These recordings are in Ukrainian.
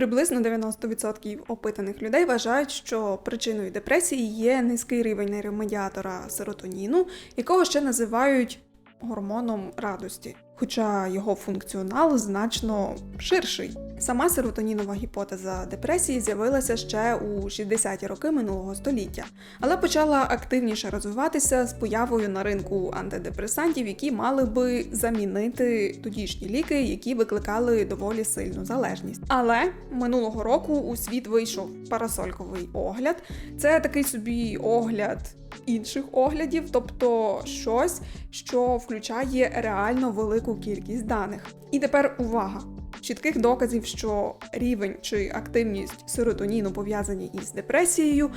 Приблизно 90% опитаних людей вважають, що причиною депресії є низький рівень нейромедіатора серотоніну, якого ще називають гормоном радості, хоча його функціонал значно ширший. Сама серотонінова гіпотеза депресії з'явилася ще у 60-ті роки минулого століття, але почала активніше розвиватися з появою на ринку антидепресантів, які мали би замінити тодішні ліки, які викликали доволі сильну залежність. Але минулого року у світ вийшов парасольковий огляд. Це такий собі огляд інших оглядів, тобто щось, що включає реально велику кількість даних. І тепер увага! Чітких доказів, що рівень чи активність серотоніну пов'язані із депресією,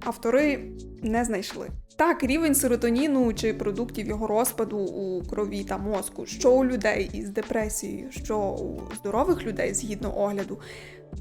автори не знайшли. Так, рівень серотоніну чи продуктів його розпаду у крові та мозку, що у людей із депресією, що у здорових людей згідно огляду,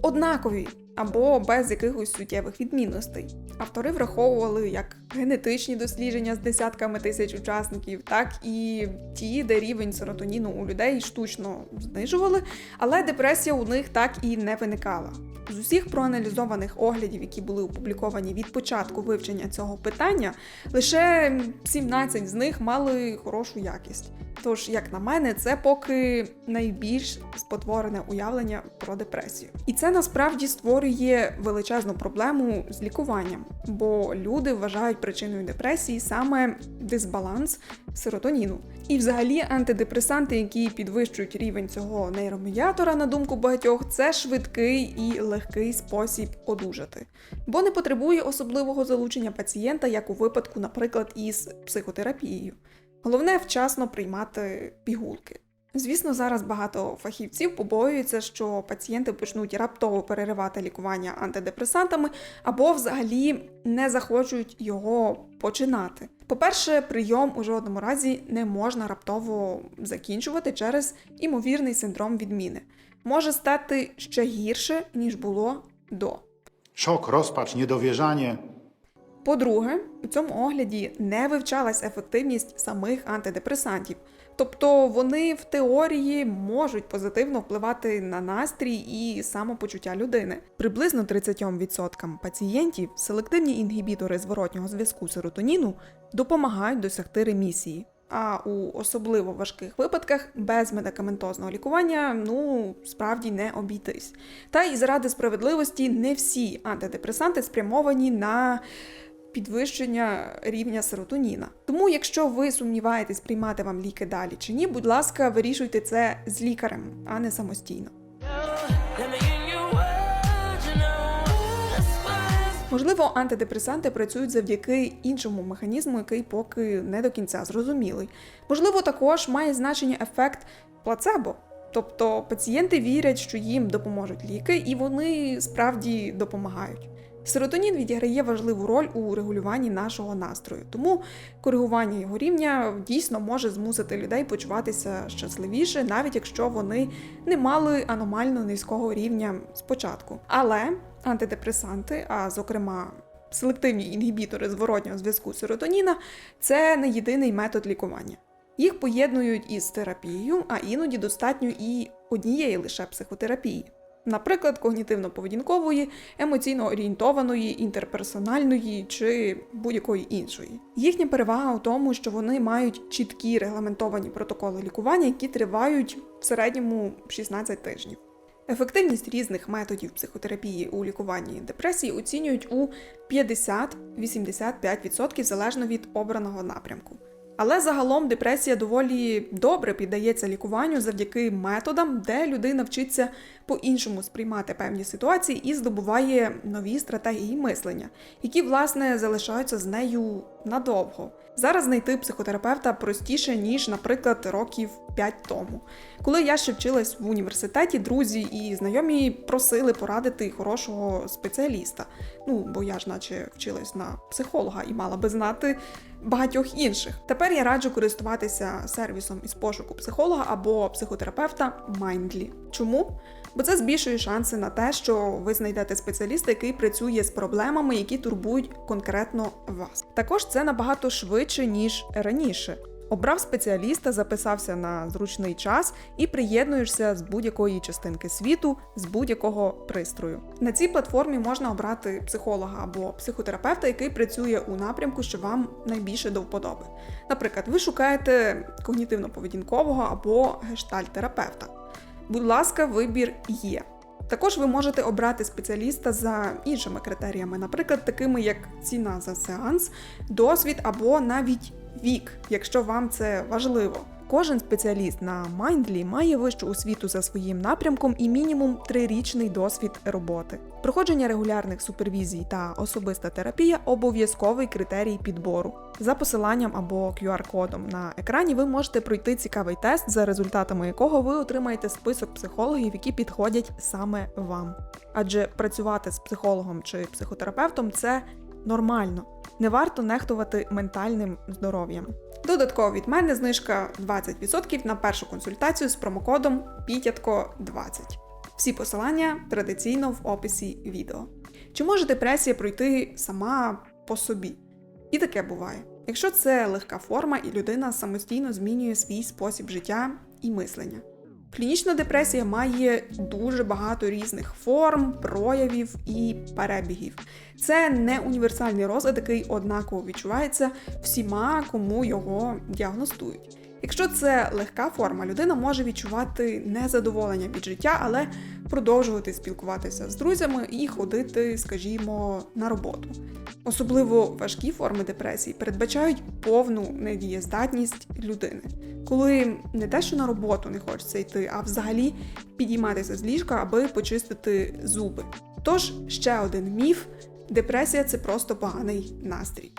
однакові або без якихось суттєвих відмінностей. Автори враховували як генетичні дослідження з десятками тисяч учасників, так і ті, де рівень серотоніну у людей штучно знижували, але депресія у них так і не виникала. З усіх проаналізованих оглядів, які були опубліковані від початку вивчення цього питання, лише 17 з них мали хорошу якість. Тож, як на мене, це поки найбільш спотворене уявлення про депресію. І це насправді створює величезну проблему з лікуванням, бо люди вважають причиною депресії саме дисбаланс серотоніну. І взагалі антидепресанти, які підвищують рівень цього нейромедіатора, на думку багатьох, це швидкий і легкий спосіб одужати, бо не потребує особливого залучення пацієнта, як у випадку, наприклад, із психотерапією. Головне вчасно приймати пігулки. Звісно, зараз багато фахівців побоюються, що пацієнти почнуть раптово переривати лікування антидепресантами або взагалі не захочуть його починати. По-перше, прийом у жодному разі не можна раптово закінчувати через імовірний синдром відміни. Може стати ще гірше, ніж було до. Szok, rozpacz, niedowierzanie. По-друге, у цьому огляді не вивчалась ефективність самих антидепресантів. Тобто вони в теорії можуть позитивно впливати на настрій і самопочуття людини. Приблизно 30% пацієнтів селективні інгібітори зворотнього зв'язку серотоніну допомагають досягти ремісії. А у особливо важких випадках без медикаментозного лікування ну справді не обійтись. Та і заради справедливості не всі антидепресанти спрямовані на підвищення рівня серотоніна. Тому, якщо ви сумніваєтесь, приймати вам ліки далі чи ні, будь ласка, вирішуйте це з лікарем, а не самостійно. Можливо, антидепресанти працюють завдяки іншому механізму, який поки не до кінця зрозумілий. Можливо, також має значення ефект плацебо. Тобто пацієнти вірять, що їм допоможуть ліки, і вони справді допомагають. Серотонін відіграє важливу роль у регулюванні нашого настрою, тому коригування його рівня дійсно може змусити людей почуватися щасливіше, навіть якщо вони не мали аномально низького рівня спочатку. Але антидепресанти, а зокрема селективні інгібітори зворотнього зв'язку серотоніна, це не єдиний метод лікування. Їх поєднують із терапією, а іноді достатньо і однієї лише психотерапії. Наприклад, когнітивно-поведінкової, емоційно орієнтованої, інтерперсональної чи будь-якої іншої. Їхня перевага у тому, що вони мають чіткі регламентовані протоколи лікування, які тривають в середньому 16 тижнів. Ефективність різних методів психотерапії у лікуванні депресії оцінюють у 50-85% залежно від обраного напрямку. Але загалом депресія доволі добре піддається лікуванню завдяки методам, де людина вчиться по-іншому сприймати певні ситуації і здобуває нові стратегії мислення, які, власне, залишаються з нею надовго. Зараз знайти психотерапевта простіше, ніж, наприклад, років 5 тому. Коли я ще вчилась в університеті, друзі і знайомі просили порадити хорошого спеціаліста. Ну, бо я ж наче вчилась на психолога і мала би знати багатьох інших. Тепер я раджу користуватися сервісом із пошуку психолога або психотерапевта Mindly. Чому? Бо це збільшує шанси на те, що ви знайдете спеціаліста, який працює з проблемами, які турбують конкретно вас. Також це набагато швидше ніж раніше. Обрав спеціаліста, записався на зручний час і приєднуєшся з будь-якої частинки світу, з будь-якого пристрою. На цій платформі можна обрати психолога або психотерапевта, який працює у напрямку, що вам найбільше до вподоби. Наприклад, ви шукаєте когнітивно-поведінкового або гештальт-терапевта. Будь ласка, вибір є. Також ви можете обрати спеціаліста за іншими критеріями, наприклад, такими як ціна за сеанс, досвід або навіть вік, якщо вам це важливо. Кожен спеціаліст на Mindly має вищу освіту за своїм напрямком і мінімум трирічний досвід роботи. Проходження регулярних супервізій та особиста терапія обов'язковий критерій підбору. За посиланням або QR-кодом на екрані ви можете пройти цікавий тест, за результатами якого ви отримаєте список психологів, які підходять саме вам. Адже працювати з психологом чи психотерапевтом це нормально. Не варто нехтувати ментальним здоров'ям. Додатково від мене знижка 20% на першу консультацію з промокодом PІТЯТКО20. Всі посилання традиційно в описі відео. Чи може депресія пройти сама по собі? І таке буває. Якщо це легка форма і людина самостійно змінює свій спосіб життя і мислення. Клінічна депресія має дуже багато різних форм, проявів і перебігів. Це не універсальний розлад, який однаково відчувається всіма, кому його діагностують. Якщо це легка форма, людина може відчувати незадоволення від життя, але продовжувати спілкуватися з друзями і ходити, скажімо, на роботу. Особливо важкі форми депресії передбачають повну недієздатність людини, коли не те, що на роботу не хочеться йти, а взагалі підійматися з ліжка, аби почистити зуби. Тож ще один міф: депресія це просто поганий настрій.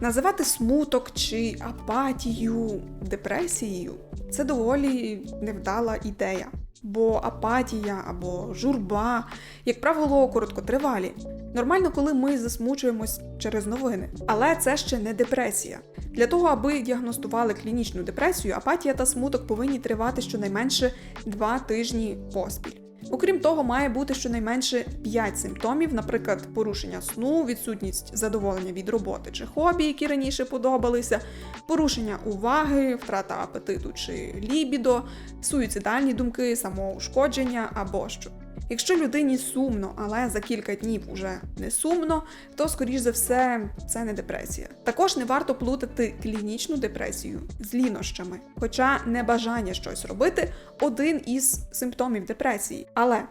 Називати смуток чи апатію депресією це доволі невдала ідея. Бо апатія або журба, як правило, короткотривалі. Нормально, коли ми засмучуємось через новини. Але це ще не депресія. Для того, аби діагностували клінічну депресію, апатія та смуток повинні тривати щонайменше 2 тижні поспіль. Окрім того, має бути щонайменше 5 симптомів, наприклад, порушення сну, відсутність задоволення від роботи чи хобі, які раніше подобалися, порушення уваги, втрата апетиту чи лібідо, суїцидальні думки, самоушкодження або що. Якщо людині сумно, але за кілька днів уже не сумно, то скоріш за все це не депресія. Також не варто плутати клінічну депресію з лінощами, хоча небажання щось робити один із симптомів депресії. Але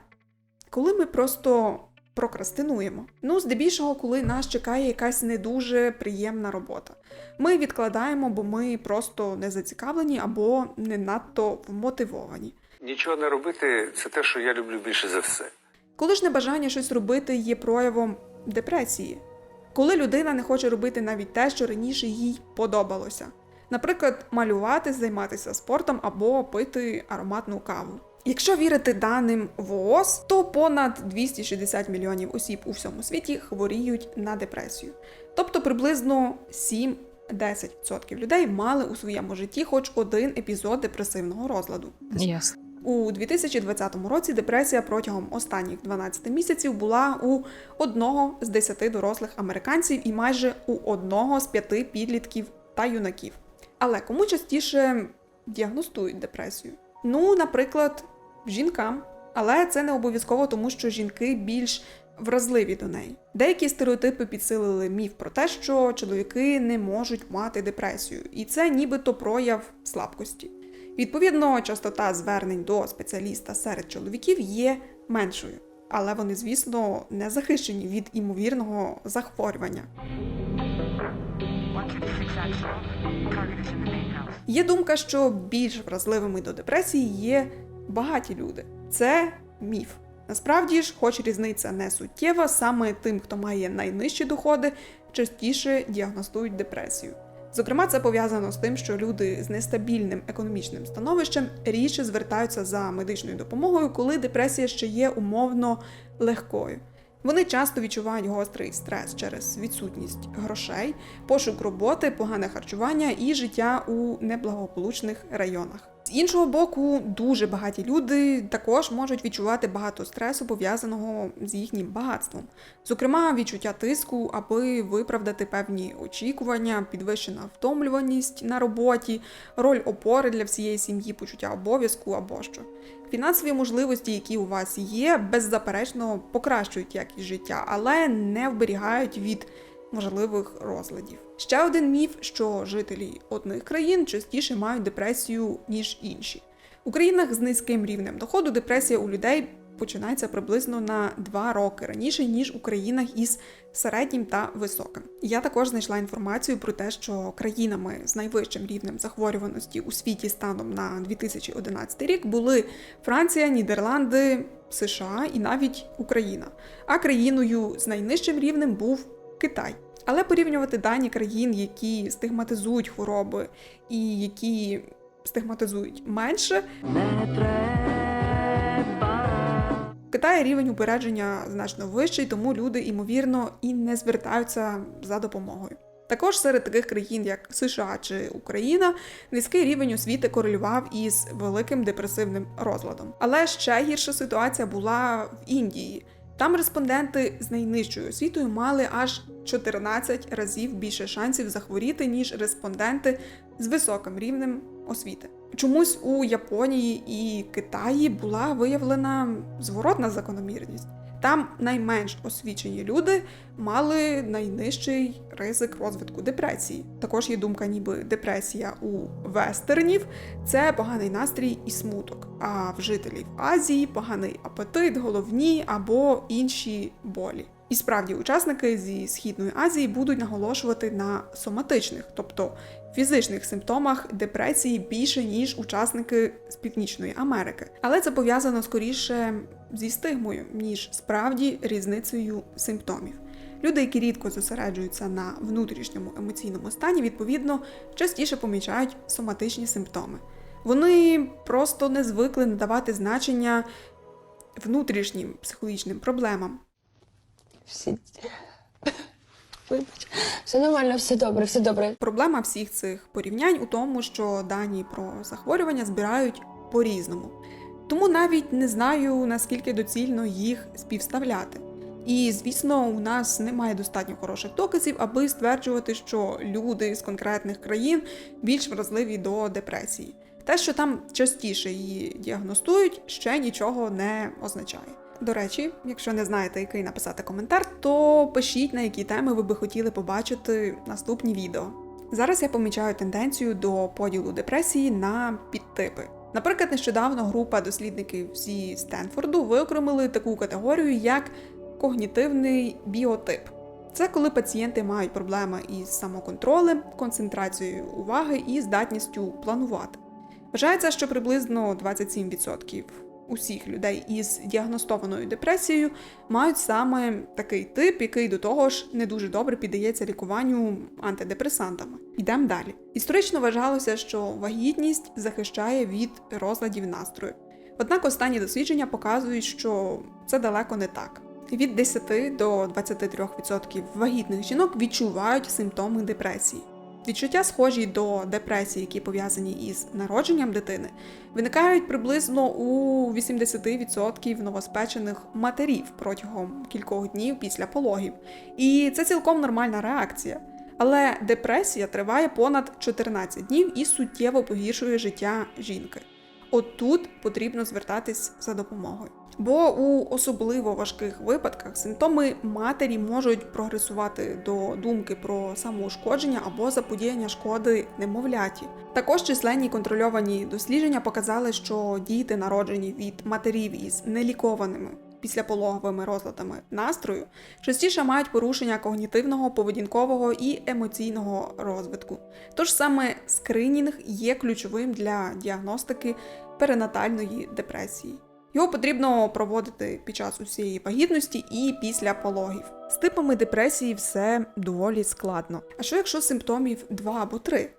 коли ми просто прокрастинуємо, ну здебільшого, коли нас чекає якась не дуже приємна робота. Ми відкладаємо, бо ми просто не зацікавлені або не надто вмотивовані. Нічого не робити це те, що я люблю більше за все. Коли ж небажання щось робити є проявом депресії, коли людина не хоче робити навіть те, що раніше їй подобалося, наприклад, малювати, займатися спортом або пити ароматну каву. Якщо вірити даним ВООЗ, то понад 260 мільйонів осіб у всьому світі хворіють на депресію. Тобто приблизно 7-10% людей мали у своєму житті хоч один епізод депресивного розладу. Ясно. У 2020 році депресія протягом останніх 12 місяців була у одного з 10 дорослих американців і майже у одного з п'яти підлітків та юнаків. Але кому частіше діагностують депресію? Ну, наприклад, жінкам. Але це не обов'язково, тому що жінки більш вразливі до неї. Деякі стереотипи підсилили міф про те, що чоловіки не можуть мати депресію, і це нібито прояв слабкості. Відповідно, частота звернень до спеціаліста серед чоловіків є меншою, але вони, звісно, не захищені від імовірного захворювання. Є думка, що більш вразливими до депресії є багаті люди. Це міф. Насправді ж, хоч різниця не суттєва, саме тим, хто має найнижчі доходи, частіше діагностують депресію. Зокрема, це пов'язано з тим, що люди з нестабільним економічним становищем рідше звертаються за медичною допомогою, коли депресія ще є умовно легкою. Вони часто відчувають гострий стрес через відсутність грошей, пошук роботи, погане харчування і життя у неблагополучних районах. З іншого боку, дуже багаті люди також можуть відчувати багато стресу, пов'язаного з їхнім багатством. Зокрема, відчуття тиску, аби виправдати певні очікування, підвищена втомлюваність на роботі, роль опори для всієї сім'ї, почуття обов'язку або що. Фінансові можливості, які у вас є, беззаперечно покращують якість життя, але не вберігають від можливих розладів. Ще один міф, що жителі одних країн частіше мають депресію, ніж інші. У країнах з низьким рівнем доходу депресія у людей починається приблизно на 2 роки раніше, ніж у країнах із середнім та високим. Я також знайшла інформацію про те, що країнами з найвищим рівнем захворюваності у світі станом на 2011 рік були Франція, Нідерланди, США і навіть Україна. А країною з найнижчим рівнем був Китай. Але порівнювати дані країн, які стигматизують хвороби і які стигматизують менше, в Китаї рівень упередження значно вищий, тому люди, ймовірно, і не звертаються за допомогою. Також серед таких країн, як США чи Україна, низький рівень освіти корелював із великим депресивним розладом. Але ще гірша ситуація була в Індії. Там респонденти з найнижчою освітою мали аж 14 разів більше шансів захворіти, ніж респонденти з високим рівнем освіти. Чомусь у Японії і Китаї була виявлена зворотна закономірність. Там найменш освічені люди мали найнижчий ризик розвитку депресії. Також є думка, ніби депресія у вестернів це поганий настрій і смуток. А в жителів Азії поганий апетит, головні або інші болі. І справді учасники зі східної Азії будуть наголошувати на соматичних, тобто фізичних симптомах депресії більше ніж учасники з Північної Америки. Але це пов'язано скоріше зі стигмою, ніж справді різницею симптомів. Люди, які рідко зосереджуються на внутрішньому емоційному стані, відповідно частіше помічають соматичні симптоми. Вони просто не звикли надавати значення внутрішнім психологічним проблемам. Всі. Вибач, все нормально, все добре, все добре. Проблема всіх цих порівнянь у тому, що дані про захворювання збирають по-різному. Тому навіть не знаю, наскільки доцільно їх співставляти. І, звісно, у нас немає достатньо хороших доказів, аби стверджувати, що люди з конкретних країн більш вразливі до депресії. Те, що там частіше її діагностують, ще нічого не означає. До речі, якщо не знаєте, який написати коментар, то пишіть, на які теми ви би хотіли побачити наступні відео. Зараз я помічаю тенденцію до поділу депресії на підтипи. Наприклад, нещодавно група дослідників зі Стенфорду виокремили таку категорію як когнітивний біотип. Це коли пацієнти мають проблеми із самоконтролем, концентрацією уваги і здатністю планувати. Вважається, що приблизно 27% усіх людей із діагностованою депресією мають саме такий тип, який до того ж не дуже добре піддається лікуванню антидепресантами. Йдемо далі. Історично вважалося, що вагітність захищає від розладів настрою. Однак останні дослідження показують, що це далеко не так. Від 10 до 23% вагітних жінок відчувають симптоми депресії. Відчуття, схожі до депресії, які пов'язані із народженням дитини, виникають приблизно у 80% новоспечених матерів протягом кількох днів після пологів. І це цілком нормальна реакція. Але депресія триває понад 14 днів і суттєво погіршує життя жінки. От тут потрібно звертатись за допомогою. Бо у особливо важких випадках симптоми матері можуть прогресувати до думки про самоушкодження або заподіяння шкоди немовляті. Також численні контрольовані дослідження показали, що діти, народжені від матерів із нелікованими післяпологовими розладами настрою, частіше мають порушення когнітивного, поведінкового і емоційного розвитку. Тож саме скринінг є ключовим для діагностики перинатальної депресії. Його потрібно проводити під час усієї вагітності і після пологів. З типами депресії все доволі складно. А що якщо симптомів два або три?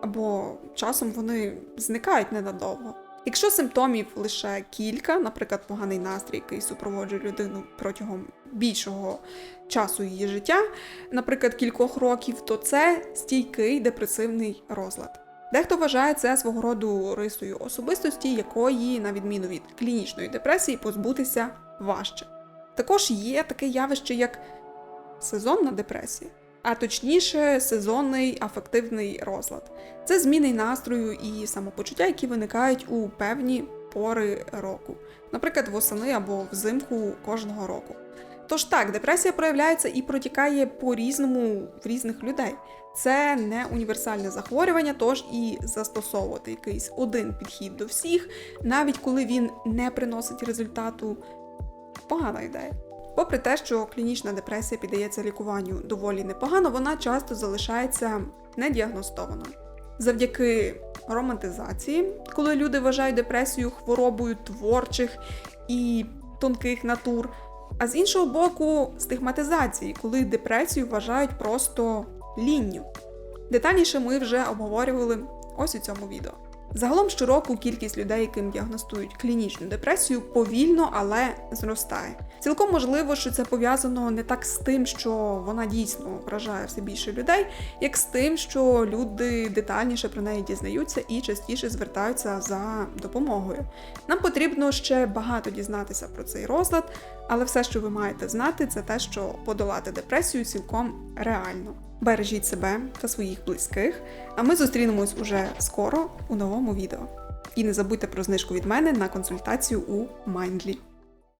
Або часом вони зникають ненадовго? Якщо симптомів лише кілька, наприклад, поганий настрій, який супроводжує людину протягом більшого часу її життя, наприклад, кількох років, то це стійкий депресивний розлад. Дехто вважає це свого роду рисою особистості, якої, на відміну від клінічної депресії, позбутися важче. Також є таке явище, як сезонна депресія, а точніше, сезонний афективний розлад. Це зміни настрою і самопочуття, які виникають у певні пори року, наприклад, восени або взимку кожного року. Тож так, депресія проявляється і протікає по-різному в різних людей. Це не універсальне захворювання, тож і застосовувати якийсь один підхід до всіх, навіть коли він не приносить результату, погана ідея. Попри те, що клінічна депресія піддається лікуванню доволі непогано, вона часто залишається недіагностованою. Завдяки романтизації, коли люди вважають депресію хворобою творчих і тонких натур, а з іншого боку, стигматизації, коли депресію вважають просто лінню. Детальніше ми вже обговорювали ось у цьому відео. Загалом щороку кількість людей, яким діагностують клінічну депресію, повільно, але зростає. Цілком можливо, що це пов'язано не так з тим, що вона дійсно вражає все більше людей, як з тим, що люди детальніше про неї дізнаються і частіше звертаються за допомогою. Нам потрібно ще багато дізнатися про цей розлад, але все, що ви маєте знати, це те, що подолати депресію цілком реально. Бережіть себе та своїх близьких, а ми зустрінемось уже скоро у новому відео. І не забудьте про знижку від мене на консультацію у Mindly.